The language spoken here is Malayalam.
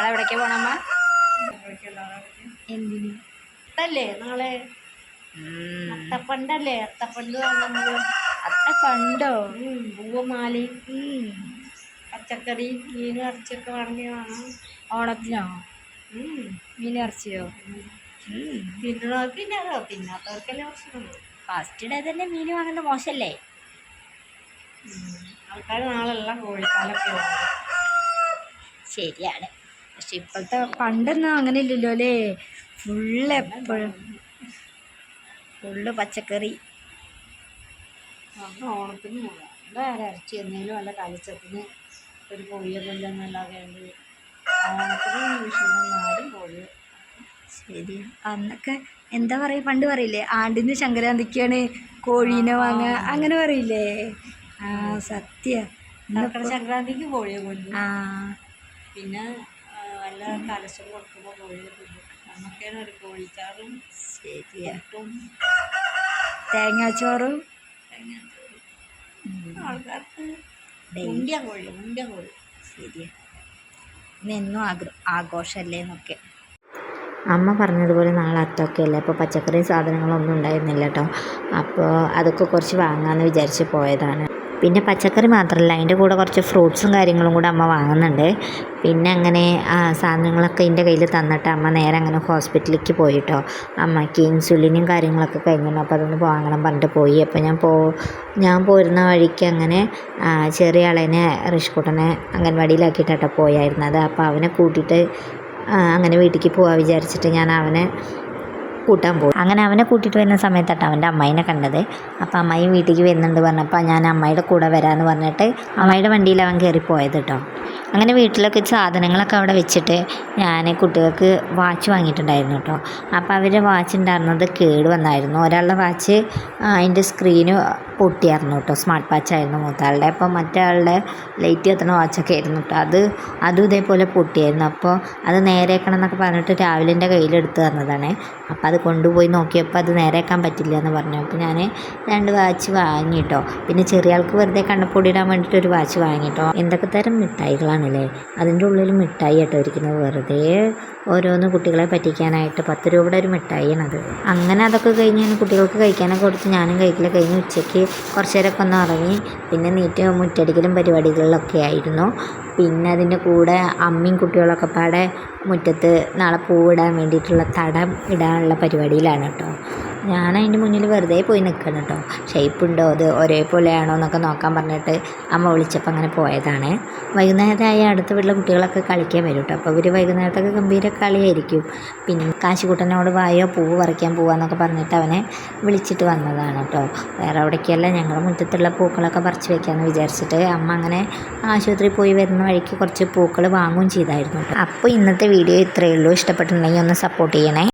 നമ്മളെവിടേക്കാ പോണമ്മ എന്തിന്? അല്ലേ നാളെ. അത്തപ്പണ്ടല്ലേ? അത്തപ്പണ്ട് അത്തപ്പണ്ടോ? പൂവമാലി. പച്ചക്കറി മീൻ ഇറച്ചിയൊക്കെ വേണമെങ്കിൽ വാങ്ങാം. ഓണത്തിനോ? മീൻ ഇറച്ചിയോ? തിന്നണവർക്ക് തിന്നാറോ തിന്നാത്തവർക്കല്ലേ പ്രശ്നമുള്ളൂ. ഫസ്റ്റ് ഡേ തന്നെ മീൻ വാങ്ങുന്നത് മോശമല്ലേ? ആൾക്കാർ നാളെല്ലാം കോഴിക്കാലൊക്കെ ശരിയാണ്. പക്ഷെ ഇപ്പോഴത്തെ പണ്ടൊന്നും അങ്ങനെ ഇല്ലല്ലോ അല്ലേ? ഫുള്ള് എപ്പോഴും ഫുള്ള് പച്ചക്കറി. ഓണത്തിന് വേറെ ഇറച്ചി എന്തെങ്കിലും വല്ല കലച്ചത്തിന് ഒരു കോഴിയെ കൊല്ലെന്നല്ലാതെ ഓണത്തിന് വിഷയം ആരും കോഴി ശരി. അന്നൊക്കെ എന്താ പറയുക? പണ്ട് പറയില്ലേ ആണ്ടിന് ശങ്കരാന്തിക്കാണ് കോഴീനെ വാങ്ങുക അങ്ങനെ പറയില്ലേ? ആ സത്യ. ശങ്കരാന്തിക്ക് കോഴിയെ കൊല്ലും ആ. പിന്നെ ആ, തലശ്ശം കൊടുക്കുമ്പോൾ കോഴിയെ തിന്നും. നമുക്കാണ് ഒരു കോഴിച്ചാറും ശരിയാ. ഇട്ടും തേങ്ങാച്ചോറും ആൾക്കാർക്ക് ഉണ്ടിയ കോഴി ഉണ്ടിയ കോഴി. ശരിയാണ് ഇന്നെന്നും ആഗ്രഹം ആഘോഷമല്ലേ എന്നൊക്കെ. അമ്മ പറഞ്ഞതുപോലെ നാളെ അത്തൊക്കെയല്ലേ അപ്പോൾ പച്ചക്കറി സാധനങ്ങളൊന്നും ഉണ്ടായിരുന്നില്ല കേട്ടോ അപ്പോൾ അതൊക്കെ കുറച്ച് വാങ്ങാമെന്ന് വിചാരിച്ച് പോയതാണ്. പിന്നെ പച്ചക്കറി മാത്രമല്ല അതിന്റെ കൂടെ കുറച്ച് ഫ്രൂട്ട്സും കാര്യങ്ങളും കൂടെ അമ്മ വാങ്ങുന്നുണ്ട്. പിന്നെ അങ്ങനെ ആ സാധനങ്ങളൊക്കെ എന്റെ കയ്യിൽ തന്നിട്ട് അമ്മ നേരെ അങ്ങനെ ഹോസ്പിറ്റലിലേക്ക് പോയിട്ടോ. അമ്മയ്ക്ക് ഇൻസുലിനും കാര്യങ്ങളൊക്കെ കഴിഞ്ഞിരുന്നു അപ്പോൾ അതൊന്ന് വാങ്ങണം പറഞ്ഞിട്ട് പോയി. അപ്പോൾ ഞാൻ പോ ഞാൻ പോരുന്ന വഴിക്ക് അങ്ങനെ ചെറിയ ആളേനെ റിഷ്കുട്ടനെ അംഗൻവാടിയിലാക്കിയിട്ടാട്ടോ പോയായിരുന്നത്. അപ്പോൾ അവനെ കൂട്ടിയിട്ട് അങ്ങനെ വീട്ടിലേക്ക് പോകാൻ വിചാരിച്ചിട്ട് ഞാൻ അവനെ കൂട്ടാൻ പോകും. അങ്ങനെ അവനെ കൂട്ടിയിട്ട് വരുന്ന സമയത്താണ് അവന്റെ അമ്മായിനെ കണ്ടത്. അപ്പോൾ അമ്മായി വീട്ടിലേക്ക് വരുന്നുണ്ട് പറഞ്ഞപ്പോൾ ഞാൻ അമ്മയുടെ കൂടെ വരാമെന്ന് പറഞ്ഞിട്ട് അമ്മയുടെ വണ്ടിയിൽ അവൻ കയറിപ്പോയത് പോയത് കേട്ടോ അങ്ങനെ വീട്ടിലൊക്കെ സാധനങ്ങളൊക്കെ അവിടെ വെച്ചിട്ട് ഞാൻ കുട്ടികൾക്ക് വാച്ച് വാങ്ങിയിട്ടുണ്ടായിരുന്നു കേട്ടോ അപ്പോൾ അവരുടെ വാച്ച് ഉണ്ടായിരുന്നത് കേട് വന്നായിരുന്നു. ഒരാളുടെ വാച്ച് അതിന്റെ സ്ക്രീന് പൊട്ടിയായിരുന്നു കേട്ടോ. സ്മാർട്ട് വാച്ചായിരുന്നു മൂത്താളുടെ. അപ്പോൾ മറ്റേ ലൈറ്റ് കത്തുന്ന വാച്ചൊക്കെ ആയിരുന്നു കേട്ടോ. അത് അതും ഇതേപോലെ പൊട്ടിയായിരുന്നു. അപ്പോൾ അത് നേരേക്കണം എന്നൊക്കെ പറഞ്ഞിട്ട് രാവിലെ എന്റെ കയ്യിലെടുത്ത് തന്നതാണ്. അപ്പോൾ അത് കൊണ്ടുപോയി നോക്കിയപ്പോൾ അത് നേരേക്കാൻ പറ്റില്ല എന്ന് പറഞ്ഞു. അപ്പോൾ ഞാൻ രണ്ട് വാച്ച് വാങ്ങി കേട്ടോ. പിന്നെ ചെറിയ ആൾക്ക് വെറുതെ കണ്ണപ്പൊടി ഇടാൻ വേണ്ടിയിട്ട് ഒരു വാച്ച് വാങ്ങി കേട്ടോ. എന്തൊക്കെ തരം മിഠായികളാണല്ലേ? അതിന്റെ ഉള്ളിൽ മിഠായി കേട്ടോ ഇരിക്കുന്നത്. വെറുതെ ഓരോന്ന് കുട്ടികളെ പറ്റിക്കാനായിട്ട് പത്ത് രൂപയുടെ ഒരു മിഠായിയാണത്. അങ്ങനെ അതൊക്കെ കഴിഞ്ഞ് കുട്ടികൾക്ക് കഴിക്കാനൊക്കെ കൊടുത്ത് ഞാനും കഴിക്കില്ല കഴിഞ്ഞ് ഉച്ചയ്ക്ക് കുറച്ച് നേരമൊക്കെ ഒന്ന് ഇറങ്ങി പിന്നെ നീറ്റ് മുറ്റടിക്കലും പരിപാടികളിലൊക്കെ ആയിരുന്നു. പിന്നെ അതിന്റെ കൂടെ അമ്മയും കുട്ടികളൊക്കെ പാടെ മുറ്റത്ത് നാളെ പൂവിടാൻ വേണ്ടിയിട്ടുള്ള തടം ഇടാനുള്ള പരിപാടിയിലാണ് കേട്ടോ. ഞാൻ അതിന്റെ മുന്നിൽ വെറുതെ പോയി നിൽക്കണം കേട്ടോ ഷേപ്പ് ഉണ്ടോ അത്? ഒരേപോലെയാണോ എന്നൊക്കെ നോക്കാൻ പറഞ്ഞിട്ട് അമ്മ വിളിച്ചപ്പോൾ അങ്ങനെ പോയതാണ്. വൈകുന്നേരമായി അടുത്ത വീട്ടിലെ കുട്ടികളൊക്കെ കളിക്കാൻ വരും കേട്ടോ അപ്പോൾ ഇവർ വൈകുന്നേരത്തൊക്കെ ഗംഭീര കളിയായിരിക്കും. പിന്നെ കാശിക്കുട്ടനോട് വായോ പൂവ് പറിക്കാൻ പോവാന്നൊക്കെ പറഞ്ഞിട്ട് അവനെ വിളിച്ചിട്ട് വന്നതാണ് കേട്ടോ വേറെ എവിടേക്കല്ല ഞങ്ങളുടെ മുറ്റത്തുള്ള പൂക്കളൊക്കെ പറിച്ച് വെക്കാമെന്ന് വിചാരിച്ചിട്ട് അമ്മ അങ്ങനെ ആശുപത്രിയിൽ പോയി വരുന്ന വഴിക്ക് കുറച്ച് പൂക്കൾ വാങ്ങുകയും ചെയ്തായിരുന്നു അപ്പോൾ ഇന്നത്തെ വീഡിയോ ഇത്രയേ ഉള്ളൂ. ഇഷ്ടപ്പെട്ടിട്ടുണ്ടെങ്കിൽ ഒന്ന് സപ്പോർട്ട് ചെയ്യണേ.